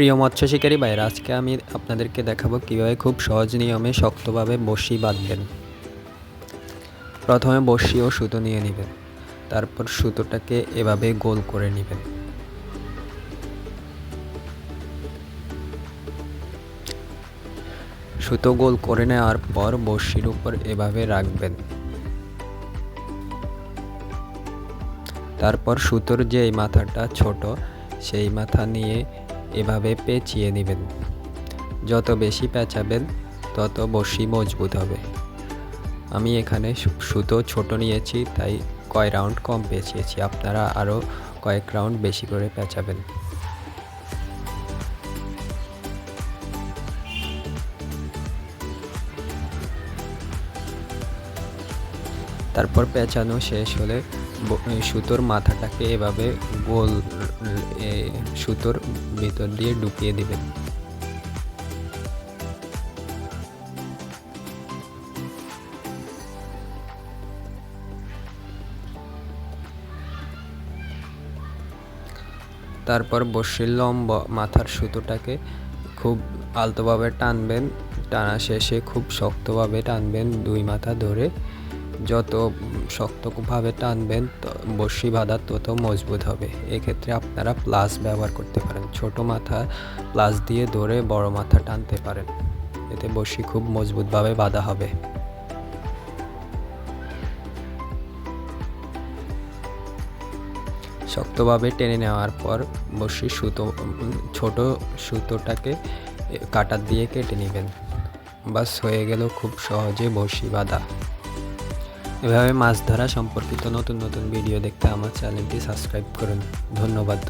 প্রিয় মৎস্য শিকারী ভাইরা আজকে আমি আপনাদেরকে দেখাবো কীভাবে খুব সহজ নিয়মে শক্তভাবে বড়শি বাঁধবেন। প্রথমে বড়শি ও সুতো নিয়ে নেবেন, তারপর সুতোটাকে এভাবে গোল করে নেবেন। সুতো গোল করে নেওয়ার পর বড়শির উপর এভাবে রাখবেন। তারপর সুতোর যে মাথাটা ছোট, সেই মাথা নিয়ে এভাবে পেঁচিয়ে নেবেন। যত বেশি পেঁচাবেন, তত বসি মজবুত হবে। আমি এখানে সুতো ছোট নিয়েছি, তাই কয় রাউন্ড কম পেঁচিয়েছি। আপনারা আরও কয়েক রাউন্ড বেশি করে পেঁচাবেন। তারপর পেঁচানো শেষ হলে সুতোর মাথাটাকে এভাবে গোল সুতোর ভিতর দিয়ে ঢুকিয়ে দিবেন তারপর বসির লম্ব মাথার সুতোটাকে খুব আলতোভাবে টানবেন। টানা শেষে খুব শক্তভাবে টানবেন দুই মাথা ধরে। যত শক্তভাবে টানবেন বড়শি বাঁধা তত মজবুত হবে। এক্ষেত্রে আপনারা প্লাস ব্যবহার করতে পারেন। ছোট মাথা প্লাস দিয়ে ধরে বড় মাথা টানতে পারেন। এতে বড়শি খুব মজবুতভাবে বাঁধা হবে। শক্তভাবে টেনে নেওয়ার পর বড়শি সুতো ছোট সুতোটাকে কাটার দিয়ে কেটে নেবেন। বাস হয়ে গেল খুব সহজে বড়শি বাঁধা। এভাবে মাছ ধরা সম্পর্কিত নতুন নতুন ভিডিও দেখতে আমার চ্যানেলটি সাবস্ক্রাইব করুন। ধন্যবাদ।